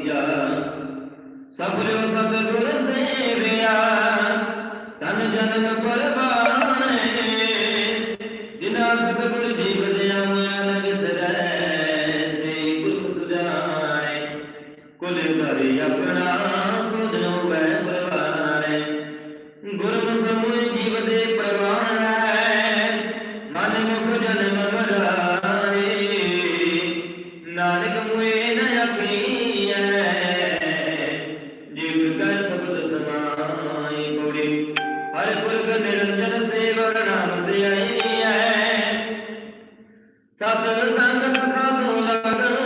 ਤੀਜਾ ਸਫਲਿਓ ਸਤਿਗੁਰ ਸੇਵਿਆ ਤਨ ਜਨਮ ਪਰਵਾਣੇ ਜਿਨਾ ਸਤਿਗੁਰ ਜੀਵਦਿਆ ਮੈਂ ਨ ਵਿਸਰੈ ਸੇ ਗੁਰ ਸੁਜਾਣੇ ਕੁਲ ਘਰੇ ਆਪਣਾ ਸੁਧਨੋ ਵੈ ਪਰਵਾਣੇ ਗੁਰਮੁਖ ਮੁਇ ਜੀਵ ਦੇ ਪ੍ਰਵਾਨ ਹੈ ਮਨ ਮੁਖ ਜਨਮ ਮਰਾਏ ਨਾਨਕ ਮੁਇ ਨ ਸਤ ਸੰਗਤ ਸਾਧੂ ਲਗਨ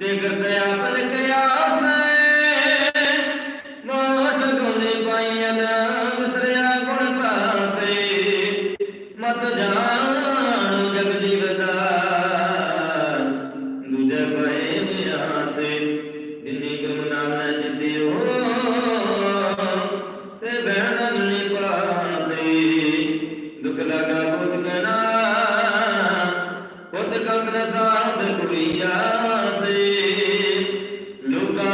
ਦੇ ਕਰਤੇ ਆਪ ਲਿਖਿਆ ਹੈ। ਮੋਟ ਗੁਨੇ ਪਾਈਆਂ ਵਿਸਰਿਆ ਗੁਣ ਪਾਸੇ।